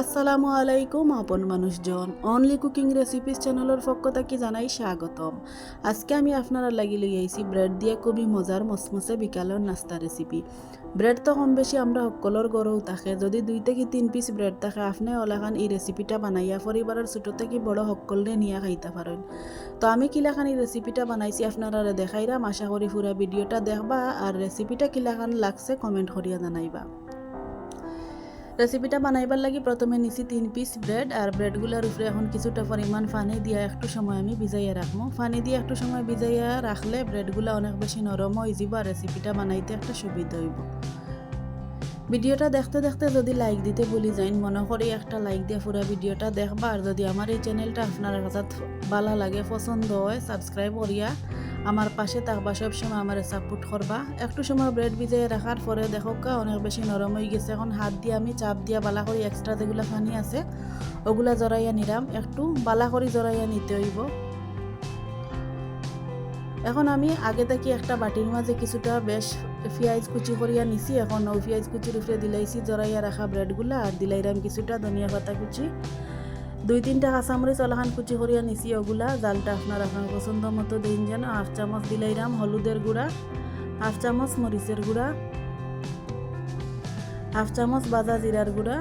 আসসালামু আলাইকুম, আপন মানুষজন। অনলি কুকিং রেসিপিস চ্যানেলের পক্ষ থেকে জানাই স্বাগতম। আজকে আমি আপনারা লাগি লই আইছি ব্রেড দিয়ে খুবই মজার মসমসে বিকালের নাস্তা রেসিপি ব্রেড তো কম বেশি আমরা সকলের গড়েও থাকে। যদি দুই থেকে তিন পিস ব্রেড থাকে, আপনি ওলাখান এই রেসিপিটা বানাইয়া পরিবারের ছোটো থেকে বড় সকলে নিয়ে খাইতে পারেন তো আমি কিলাখান এই রেসিপিটা বানাইছি আপনারা দেখাইরাম আশা করি পুরা ভিডিওটা দেখবা। আর রেসিপিটা কিলাখান লাগছে কমেন্ট করিয়া জানাইবা। রেসিপিটা বানাইবার লাগি প্রথমে নিছি তিন পিস ব্রেড আর ব্রেডগুলোর উপরে এখন কিছুটা পরিমাণ পানি দিয়ে একটু সময় আমি ভিজাইয়া রাখব। পানি দিয়ে একটু সময় ভিজাইয়া রাখলে ব্রেডগুলো অনেক বেশি নরম হয়ে যাব আর রেসিপিটা বানাইতে একটা সুবিধা হইব। ভিডিওটা দেখতে দেখতে যদি লাইক দিতে ভুলি যাইন, মনে করি একটা লাইক দিয়ে পুরো ভিডিওটা দেখবা। আর যদি আমার এই চ্যানেলটা আপনার কাছে ভালো লাগে, পছন্দ হয় সাবস্ক্রাইব করিয়া আমার পাশে থাকবা সবসময় আমার সাপোর্ট করবা। একটু সময় ব্রেড ভিজাই রাখার পরে দেখো কা, অনেক বেশি নরম হয়ে গেছে। এখন হাত দিয়ে আমি চাপ দিয়া বালা করি এক্সট্রা যেগুলো পানি আছে, ওগুলা জড়াইয়া নিলাম। একটু বালা করি জড়াইয়া নিতে হইব। এখন আমি আগে থেকে একটা বাটির মাঝে কিছুটা বেশ পেঁয়াজ কুচি করিয়া নিছি। এখন পেঁয়াজ কুচির উপরে দিলাইছি, জড়াইয়া রাখা ব্রেডগুলা আর দিলাইরাম কিছুটা ধনিয়া পাতা কুচি। দুই তিনটা কাঁচামরিচ অলহান কুচি করিয়া নিছি ওগুলা জালটা আপনার আপনার পছন্দ মতো দিন যেন, হাফ চামচ দিলাইরাম হলুদের গুঁড়া, হাফ চামচ মরিচের গুঁড়া, হাফ চামচ বাজা জিরার গুঁড়া,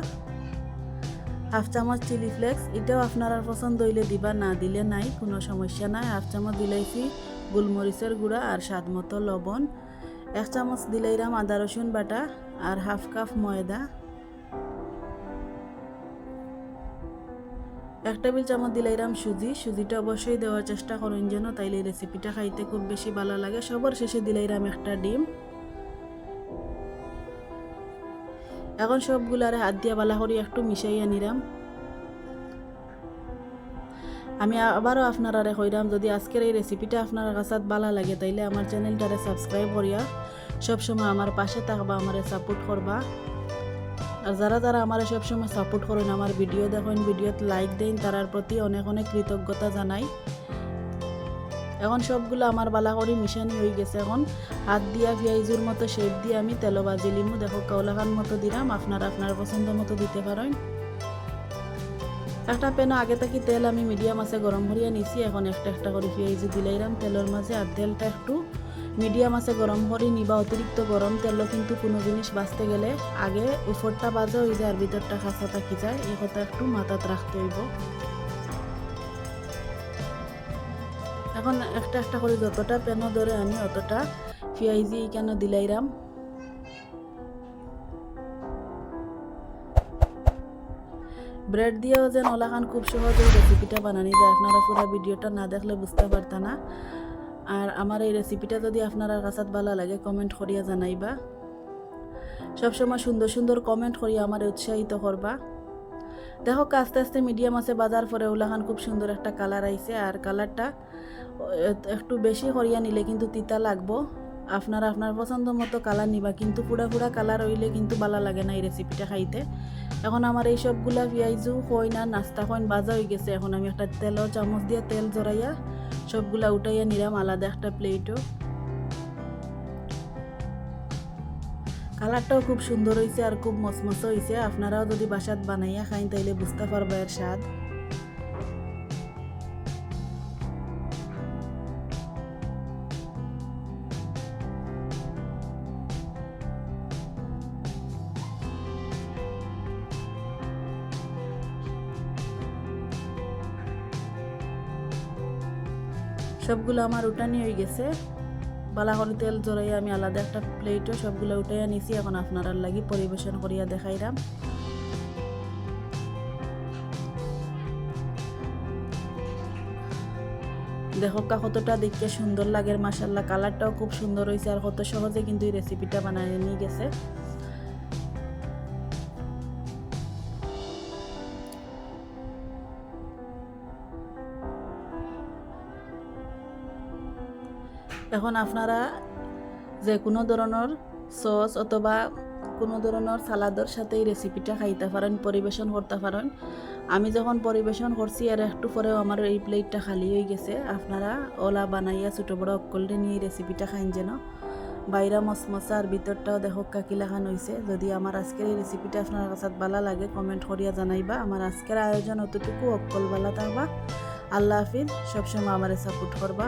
হাফ চামচ চিলি ফ্লেক্স। এটাও আপনার পছন্দ হইলে দিবা, না দিলে নাই, কোনো সমস্যা নাই। হাফ চামচ দিলাইছি গোলমরিচের গুঁড়া আর স্বাদ মতো লবণ, এক চামচ দিলাইরাম আদা রসুন বাটা আর হাফ কাপ ময়দা। এক টেবিল চামচ দিলাইরাম সুজি, সুজিটা অবশ্যই দেওয়ার চেষ্টা করুন যেন তাইলে রেসিপিটা খাইতে খুব বেশি ভালো লাগে। সবার শেষে দিলাইরাম একটা ডিম। এখন সবগুলারে হাত দিয়া বালা করি, একটু মিশাইয়া নিরাম আমি আবারও আপনারা কইরাম, যদি আজকের এই রেসিপিটা আপনার কাছে ভালো লাগে, তাইলে আমার চ্যানেলটারে সাবস্ক্রাইব করিয়া সবসময় আমার পাশে থাকবা, আমারে সাপোর্ট করবা। আর যারা যারা আমার সবসময় সাপোর্ট করেন, আমার ভিডিও দেখেন ভিডিওত লাইক দেন, তারার প্রতি অনেক অনেক কৃতজ্ঞতা জানাই। এখন সবগুলো আমার বালা করে মিশানি হয়ে গেছে এখন। হাত দিয়া পেঁয়াজুর মতো শেপ দিয়ে আমি তেল বাজি লিমু। দেখো কাউলাখান মতো দিলাম, আপনারা আপনার পছন্দ মতো দিতে পারেন। একটা পেনও আগে থাকি তেল আমি মিডিয়াম আছে, গরম করিয়া নিছি। এখন একটা একটা করে পেঁয়াজু দিলাইলাম তেলের মাঝে, আর তেলটা একটু মিডিয়াম আছে গরম করে নিবা, অতিরিক্ত গরম তেল কিন্তু কোনো জিনিস বাঁচতে গেলে আগে উপরটা বাজে হয়ে যায় আর ভিতরটা খাসা থাকি যায়। এই কথা একটু মাথাত রাখতে হইব। এখন একটা একটা করে যতটা পেনও ধরে আমি অতটা পেঁয়াজি কেন দিলাইরাম? ব্রেড দিয়েও যেন ওলাখান খুব সহজেই রেসিপিটা বানানি যায়। আপনারা পুরো ভিডিওটা না দেখলে বুঝতে পারতা না। আর আমার এই রেসিপিটা যদি আপনার কাছে ভালো লাগে কমেন্ট করিয়া জানাইবা। সবসময় সুন্দর সুন্দর কমেন্ট করিয়া আমার উৎসাহিত করবা। দেখো, আস্তে আস্তে মিডিয়াম আছে, বাজার পরে ওলাখান খুব সুন্দর একটা কালার আইছে, আর কালারটা একটু বেশি করিয়া নিলে কিন্তু তিতা লাগবো। আপনার আপনার পছন্দ মতো কালার নিবা, কিন্তু পুরা পুরা কালার হইলে কিন্তু ভালো লাগে না এই রেসিপিটা খাইতে। এখন আমার এই সবগুলা পেঁয়াজু কই না নাস্তা কইন বাজা হয়ে গেছে। এখন আমি একটা তেলও চামচ দিয়ে তেল জড়াইয়া সবগুলা উঠাইয়া নিলাম, আলাদা একটা প্লেটও। কালারটাও খুব সুন্দর হয়েছে আর খুব মসমস হয়েছে আপনারাও যদি বাসাত বানাইয়া খাইন, তাইলে বুঝতে পারবে এর স্বাদ। সবগুলো আমার উঠানি হয়ে গেছে। বালা করে তেল জড়াইয়া আমি আলাদা একটা প্লেটও সবগুলো উঠাইয়া নিছি। এখন আপনারা লাগি পরিবেশন করিয়া দেখাইলাম দেখো কতটা দেখতে সুন্দর লাগে। মাসাল্লাহ কালারটাও খুব সুন্দর হয়েছে আর কত সহজে কিন্তু এই রেসিপিটা বানিয়ে নিয়ে গেছে। এখন আপনারা যে কোনো ধরনের সস অথবা কোনো ধরনের সালাদর সাথে এই রেসিপিটা খাইতে পারেন, পরিবেশন করতে পারেন। আমি যখন পরিবেশন করছি আর একটু পরেও আমার এই প্লেটটা খালি হয়ে গেছে। আপনারা ওলা বানাইয়া ছোটো বড় অকলটে নিয়ে এই রেসিপিটা খাইন যেন। বাইরা মশমশা আর ভিতরটাও দেখো কাকিলাখান হয়েছে যদি আমার আজকের এই রেসিপিটা আপনার কাছে ভালো লাগে কমেন্ট করিয়া জানাইবা। আমার আজকের আয়োজন অতটুকু অকল ভালো থাকবা। আল্লাহ হাফিজ। সবসময় আমারে সাপোর্ট করবা।